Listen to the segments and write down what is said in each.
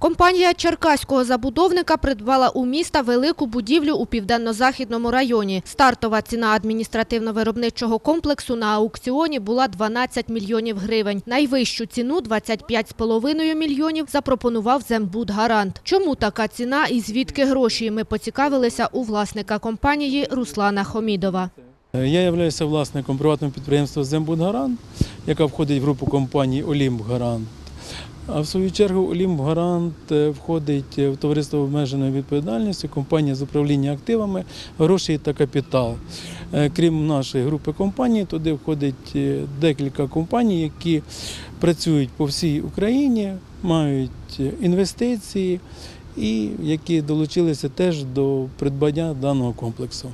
Компанія черкаського забудовника придбала у міста велику будівлю у південно-західному районі. Стартова ціна адміністративно-виробничого комплексу на аукціоні була 12 мільйонів гривень. Найвищу ціну 25,5 мільйонів запропонував Зембудгарант. Чому така ціна і звідки гроші? Ми поцікавилися у власника компанії Руслана Хомідова. Е, Я являюся власником приватного підприємства «Зембудгарант», яка входить в групу компаній «Олімпгарант». А в свою чергу «Олімпгарант» е, входить в товариство обмеженої відповідальності, компанія з управління активами, гроші та капітал. Е, Крім нашої групи компаній, туди входить е, декілька компаній, які працюють по всій Україні, мають інвестиції і які долучилися теж до придбання даного комплексу.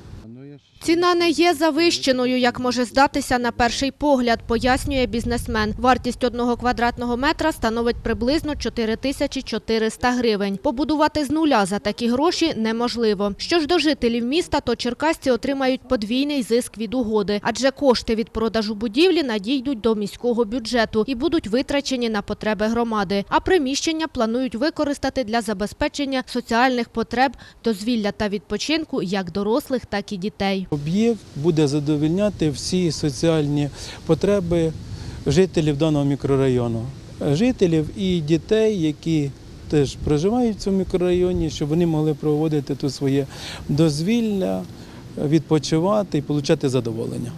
Ціна не є завищеною, як може здатися на перший погляд, пояснює бізнесмен. Вартість одного квадратного метра становить приблизно 4400 гривень. Побудувати з нуля за такі гроші неможливо. Що ж до жителів міста, то черкасці отримають подвійний зиск від угоди, адже кошти від продажу будівлі надійдуть до міського бюджету і будуть витрачені на потреби громади. А приміщення планують використати для забезпечення соціальних потреб, дозвілля та відпочинку як дорослих, так і дітей. Об'єкт буде задовільняти всі соціальні потреби жителів даного мікрорайону, жителів і дітей, які теж проживають в цьому мікрорайоні, щоб вони могли проводити тут своє дозвілля, відпочивати і отримати задоволення.